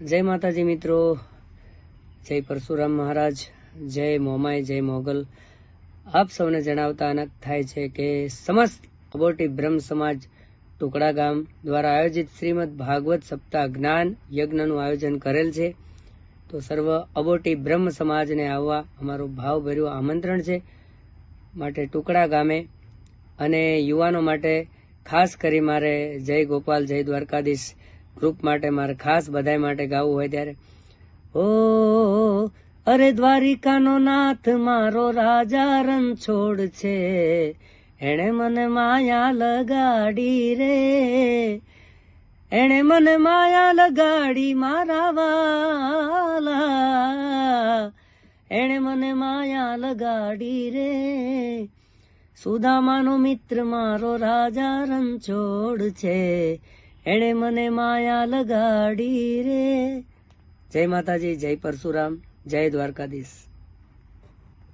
જય માતાજી મિત્રો. જય પરશુરામ મહારાજ. જય મોમાય જય મોગલ. આપ સૌને જણાવતા અનક થાય છે કે સમસ્ત અબોટી બ્રહ્મ સમાજ ટુકડા ગામ દ્વારા આયોજિત શ્રીમદ ભાગવત સપ્તાહ જ્ઞાન યજ્ઞનું આયોજન કરેલ છે. તો સર્વ અબોટી બ્રહ્મ સમાજને આવવા અમારું ભાવભર્યું આમંત્રણ છે. માટે ટુકડા ગામે અને યુવાનો માટે ખાસ કરી મારે જય ગોપાલ, જય દ્વારકાધીશ ગ્રુપ માટે, મારે ખાસ બધાય માટે ગાવું હોય ત્યારે ઓ અરે દ્વારિકાનો નાથ મારો રાજા રન છોડ છે. એણે મને માયા લગાડી રે. એણે મને માયા લગાડી મારા વાલા. એણે મને માયા લગાડી રે. સુદામાનો મિત્ર મારો રાજા રણછોડ છે. એણે મને માયા લગાડી રે. જય માતાજી જય પરશુરામ જય દ્વારકાધીશ.